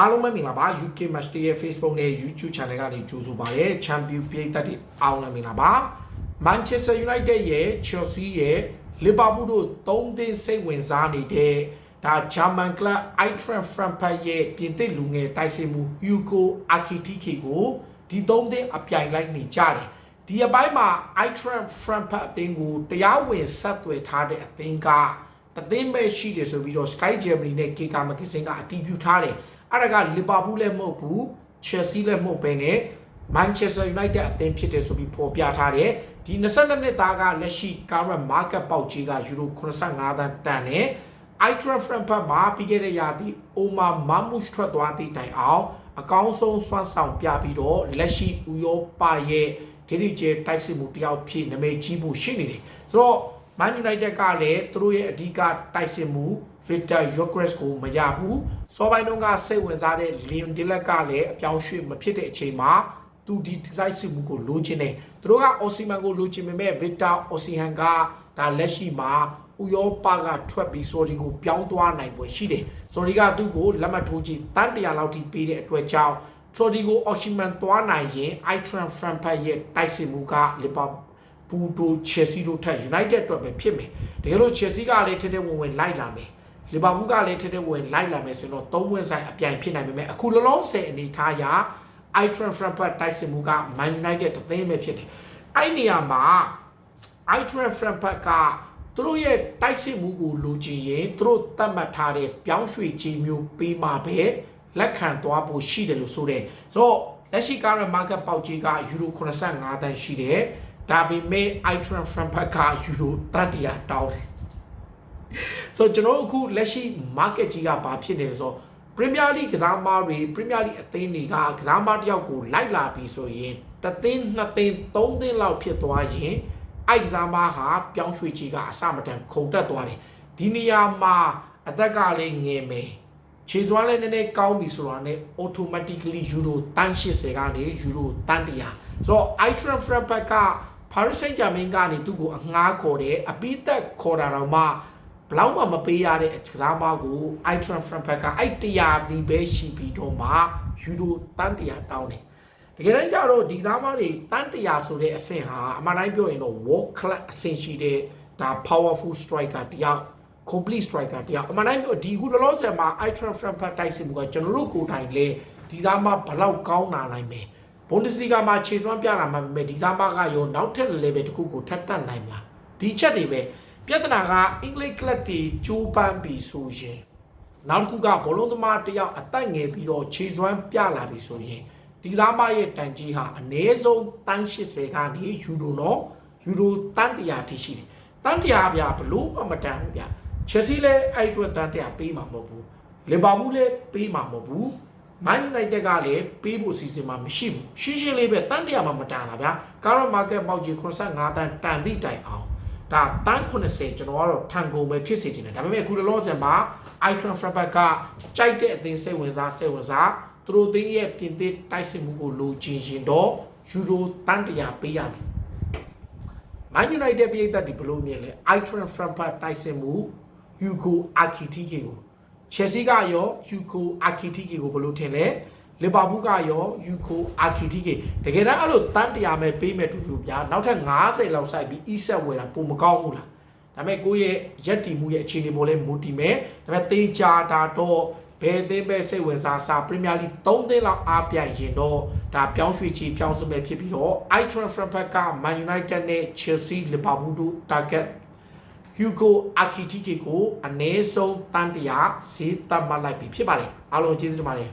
အားလုံးပဲမင်္ဂလာပါ UK Match Day ရဲ့ Facebook နဲ့ YouTube Channel ကနေကြိုဆိုပါရစေ Champion ပြည်သက်တွေအားလုံးလည်းမင်္ဂလာပါ Manchester United ရဲ့ Chelsea ရဲ့ Liverpool တို့သုံးသင်းစိတ်ဝင်စားနေတဲ့ဒါ German club Eintracht Frankfurt ရဲ့ပြင်သစ်လူငယ်တိုက်စစ်မှု Hugo Ekitike ကိုဒီသုံးသင်းအပြိုင်လိုက်နေကြတယ်ဒီအပိုင်းမှာ Eintracht Frankfurt အသင်းကိုတရားဝင်ဆက်သွယ်ထားတဲ့အသင်းကတသိန်းပဲရှိတယ်ဆိုပြီးတော့ Sky Germany နဲ့ Kika Magazine ကအတည်ပြုထားတယ် အဲ့ဒါက Liverpool လည်းမဟုတ်ဘူး Chelsea လည်းမဟုတ်ဘဲနဲ့ Manchester United အသင်းဖြစ်တယ်ဆိုပြီးဖော်ပြထားတယ်ဒီ22နှစ်သားကလက်ရှိ current market ပေါက်ကြီးကယူရို85သန်းတန်နဲ့ Eintracht Frankfurt မှာပြီးခဲ့တဲ့ရာသီ Omar Mamouche ထွက်သွားသည့်တိုင်အောင်အကောင်းဆုံးစွမ်းဆောင်ပြပြီးတော့လက်ရှိဥရောပရဲ့ဒီဒီကျဲတိုက်စစ်မှုတယောက်ဖြစ်နာမည်ကြီးဖို့ရှိနေတယ်ဆိုတော့ Man United ကလည်းသူတို့ရဲ့အဓိကတိုက်စစ်မှု Victor Gyökeres ကိုမရဘူးစောပိုင်းတုန်းကစိတ်ဝင်စားတဲ့ Leon Dillard ကလည်းအပြောင်းရွှေ့မဖြစ်တဲ့အချိန်မှာသူဒီတိုက်စစ်မှုကိုလိုချင်တယ်သူတို့က Osimhen ကိုလိုချင်ပေမဲ့ Victor Osimhen ကဒါလက်ရှိမှာဥရောပကထွက်ပြီး Sorry ကိုပြောင်းသွားနိုင်ပွဲရှိတယ် Sorry ကသူ့ကိုလက်မှတ်ထိုးကြည့်တန်းတရာလောက်ထိပေးတဲ့အတွက်ကြောင့် Sorry ကို Osimhen သွားနိုင်ရင် Eintracht Frankfurt ရဲ့တိုက်စစ်မှုက Liverpool ပူတိုချယ်ဆီတို့ထက် United အတွက်ပဲဖြစ်မယ်တကယ်လို့ Chelsea ကလည်းထက်ထက်ဝင်ဝင်လိုက်လာမယ်လီဗာပူးကလည်းထက်ထက်ဝင်လိုက်လာမယ်ဆိုတော့သုံးဝင်ဆိုင်အပြိုင်ဖြစ်နိုင်ပေမဲ့အခုလောလောဆယ်အနေထားအရ Eintracht Frankfurt တိုက်စစ်မှုက Man United တသိန်းပဲဖြစ်တယ်အဲ့နေရာမှာ Eintracht Frankfurt ကသူတို့ရဲ့တိုက်စစ်မှုကိုလိုချင်ရင်သူတို့သတ်မှတ်ထားတဲ့ပြောင်းရွှေ့ခြင်းမျိုးပေးမှပဲလက်ခံသွားဖို့ရှိတယ်လို့ဆိုတယ်ဆိုတော့လက်ရှိကားရ market ပေါက်ကြီးကယူရို85တန်းရှိတယ် ဒါပေမဲ့ Eintracht Frankfurt ကယူရိုတန်တရာတောင်းတယ်ဆိုတော့ကျွန်တော်တို့အခုလက်ရှိ market ကြီးကဘာဖြစ်နေလဲဆိုတော့ Premier League ကစားသမားတွေ Premier League အသင်းတွေကကစားသမားတစ်ယောက်ကိုလိုက်လာပြီဆိုရင်တစ်သင်းနှစ်သင်းသုံးသင်းလောက်ဖြစ်သွားရင်အိုက်ကစားသမားဟာပြောင်းရွှေ့ကြီးကအစမတန်ခုန်တက်သွားတယ်ဒီနေရာမှာအသက်ကလည်းငယ်မယ်ခြေစွမ်းလည်းနည်းနည်းကောင်းပြီဆိုတာနဲ့ automatically euro တန်း80ကနေ euro တန်း100ဆိုတော့ Eintracht Frankfurt က Paris Saint-Germain ကနေသူ့ကိုအငှားခေါ်တယ်အပိသက်ခေါ်တာတော့မှဘလောက်မှမပေးရတဲ့ကစားမကို Eintracht Frankfurt ကအဲ့တရားဒီပဲရှိပြီးတော့မှယူရိုတန်တရားတောင်းတယ်တကယ်တမ်းကျတော့ဒီကစားမတွေတန်တရားဆိုတဲ့အဆင့်ဟာအမှန်တိုင်းပြောရင်တော့ world class အဆင့်ရှိတဲ့ဒါ powerful striker တယောက် complete striker တယောက်အမှန်တိုင်းပြောဒီခုလောလောဆယ်မှာ Eintracht Frankfurt တိုက်စစ်မှုကကျွန်တော်တို့ကိုယ်တိုင်လေဒီသားမဘလောက်ကောင်းလာနိုင်မယ် Bundesliga မှာခြေစွမ်းပြတာမှမမဲ့ဒီသားမကရောနောက်ထပ် level တစ်ခုကိုထပ်တက်နိုင်မလားဒီချက်တွေပဲပြဿနာကအင်္ဂလိပ်ကလပ်တွေကြိုးပမ်းပြီးဆိုရင်နောက်တစ်ခုကဘောလုံးသမားတစ်ယောက်အသက်ငယ်ပြီးတော့ခြေစွမ်းပြလာပြီဆိုရင်ဒီသားမရဲ့တန်ကြီးဟာအနည်းဆုံးတန်း80ကနေယူရိုတော့ယူရိုတန်း100ထိရှိတယ်တန်း100ဗျာဘလို့မှမတန်ဘူးဗျာချက်စီလည်းအဲ့အတွက်တန်း100ပေးမှာမဟုတ်ဘူးလီဗာပူးလည်းပေးမှာမဟုတ်ဘူး Man United ကလည်းပေးဖို့စီစဉ်မှာမရှိဘူးရှင်းရှင်းလေးပဲတန်တရားမှမတန်တာဗျာကာရော့မာကက်ပေါက်ကြီး85တန်တန်သည့်တိုင်အောင်ဒါတန်80ကျွန်တော်ကတော့ထန်ကုန်ပဲဖြစ်စေချင်တယ်ဒါပေမဲ့အခုလောလောဆယ်မှာ Itron Frankfurt ကကြိုက်တဲ့အသင်းစိတ်ဝင်စားစိတ်ဝင်စားသူတို့သင်းရဲ့ပြင်သစ်တိုက်စစ်မှုကိုလိုချင်ရင်တော့ယူရိုတန်တရားပေးရမယ် Man United ပြည်သက်ဒီဘလို့မြင်လဲ Itron Frankfurt တိုက်စစ်မှု Hugo Ekitike ကို Chelsea ကရော Hugo Ekitike ကိုဘယ်လိုထင်လဲလီဗာပူးကရော Hugo Ekitike တကယ်တမ်းအဲ့လိုတန်းတရာမဲ့ပေးမဲ့တူတူဗျာနောက်ထပ်90လောက်စိုက်ပြီး e-set ဝယ်တာပုံမကောင်းဘူးလားဒါပေမဲ့ကိုယ့်ရဲ့ရက်တီမှုရဲ့အခြေအနေပေါ်လဲမူတည်မယ်ဒါပေမဲ့တေချာတာတော့ဘယ်အသင်းပဲစိတ်ဝင်စားစားပရီးမီယာလိ3သင်းလောက်အားပြိုင်ရင်တော့ဒါပြောင်းရွှေ့ချီပြောင်းစမဲ့ဖြစ်ပြီးတော့ Eintracht Frankfurt က Man United နဲ့ Chelsea Liverpool တို့ target Hugo Ekitike ကိုအနည်းဆုံးတန်တရာဈေးသတ်မှတ်လိုက်ပြီဖြစ်ပါတယ်အားလုံးကျေးဇူးတင်ပါတယ်